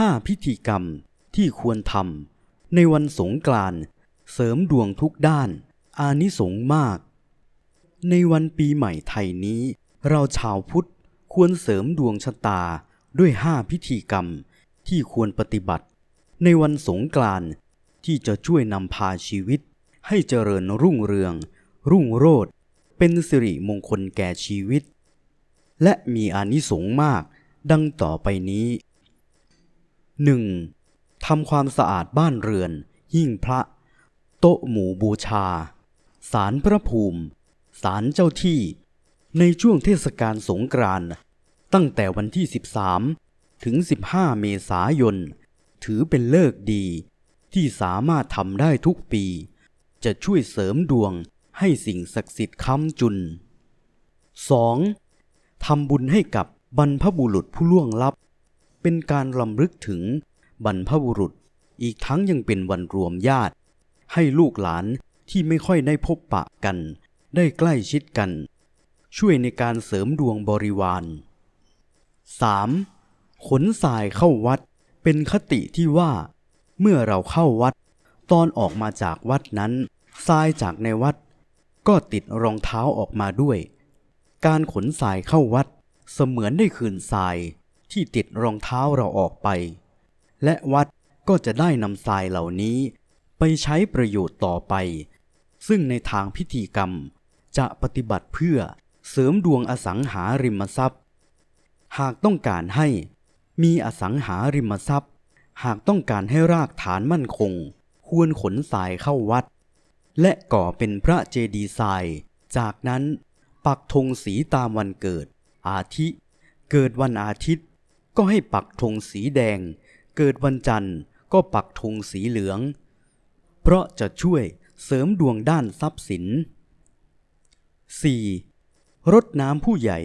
5 พิธีกรรมที่ควรทำในวันสงกรานต์เสริมดวงทุกด้าน อานิสงส์มาก ในวันปีใหม่ไทยนี้ เราชาวพุทธควรเสริมดวงชะตาด้วย 5 พิธีกรรมที่ควรปฏิบัติ ในวันสงกรานต์ที่จะช่วยนำพาชีวิต ให้เจริญรุ่งเรือง รุ่งโรจน์เป็นสิริมงคลแก่ชีวิต และมีอานิสงส์มาก ดังต่อไปนี้ 1. ทำความสะอาดบ้านเรือน หิ้งพระ โต๊ะหมู่บูชาศาลพระภูมิศาลเจ้าที่ ในช่วงเทศกาลสงกรานต์ตั้งแต่วันที่ 13 ถึง 15 เมษายน ถือเป็นเลิกดี ที่สามารถทำได้ทุกปี จะช่วยเสริมดวงให้สิ่งศักดิ์สิทธิ์ค้ำจุน 2. ทำบุญให้กับบรรพบุรุษผู้ล่วงลับ เป็นการลำลึกถึงบรรพบุรุษ อีกทั้งยังเป็นวันรวมญาติ ให้ลูกหลานที่ไม่ค่อยได้พบปะกัน ได้ใกล้ชิดกัน ช่วยในการเสริมดวงบริวาร 3. ขนสายเข้าวัด เป็นคติที่ว่า เมื่อเราเข้าวัด ตอนออกมาจากวัดนั้นทรายจากในวัด ก็ติดรองเท้าออกมาด้วย การขนสายเข้าวัด เสมือนได้คืนทราย ที่ติดรองเท้าเราออกไป และวัดก็จะได้นำทรายเหล่านี้ ไปใช้ประโยชน์ต่อไป ซึ่งในทางพิธีกรรมจะปฏิบัติเพื่อเสริมดวงอสังหาริมทรัพย์ หากต้องการให้มีอสังหาริมทรัพย์ หากต้องการให้รากฐานมั่นคง ควรขนทรายเข้าวัด และก่อเป็นพระเจดีย์ทราย จากนั้นปักธงสีตามวันเกิด อาทิ เกิดวันอาทิตย์ ก็ให้ปักธงสีแดง เกิดวันจันทร์ก็ปักธงสีเหลือง เพราะจะช่วยเสริมดวงด้านทรัพย์สิน 4. รดน้ำผู้ใหญ่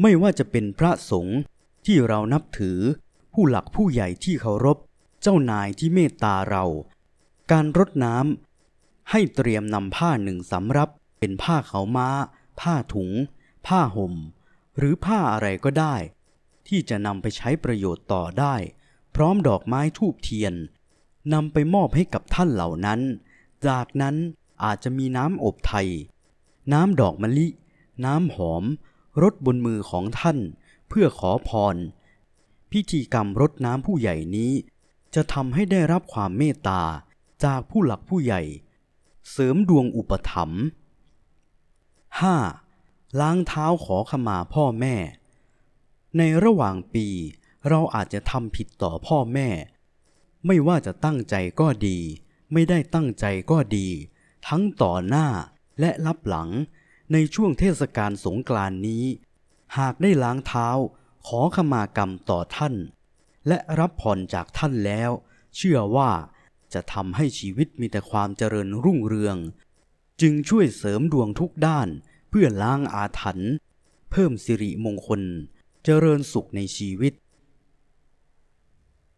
ไม่ว่าจะเป็นพระสงฆ์ที่เรานับถือ ผู้หลักผู้ใหญ่ที่เคารพ เจ้านายที่เมตตาเรา การรดน้ำให้เตรียมนำผ้าหนึ่งสำรับเป็นผ้าขาวม้า ผ้าถุง ผ้าห่ม หรือผ้าอะไรก็ได้ ที่จะนำไปใช้ประโยชน์ต่อได้ พร้อมดอกไม้ทูบเทียนนำไปมอบให้กับท่านเหล่านั้น จากนั้นอาจจะมีน้ำอบไทย น้ำดอกมะลิ น้ำหอมรดบนมือของท่าน เพื่อขอพร พิธีกรรมรดน้ำผู้ใหญ่นี้ จะทำให้ได้รับความเมตตาจากผู้หลักผู้ใหญ่ เสริมดวงอุปถัมภ์ 5. ล้างเท้าขอขมาพ่อแม่ ในระหว่างปี เราอาจจะทำผิดต่อพ่อแม่ ไม่ว่าจะตั้งใจก็ดี ไม่ได้ตั้งใจก็ดี ทั้งต่อหน้าและรับหลัง ในช่วงเทศกาลสงกรานนี้ หากได้ล้างเท้า ขอขมากรรมต่อท่าน และรับผ่อนจากท่านแล้ว เชื่อว่าจะทำให้ชีวิตมีแต่ความเจริญรุ่งเรือง จึงช่วยเสริมดวงทุกด้านเพื่อล้างอาถรรพ์เพิ่มสิริมงคล เจริญสุขในชีวิต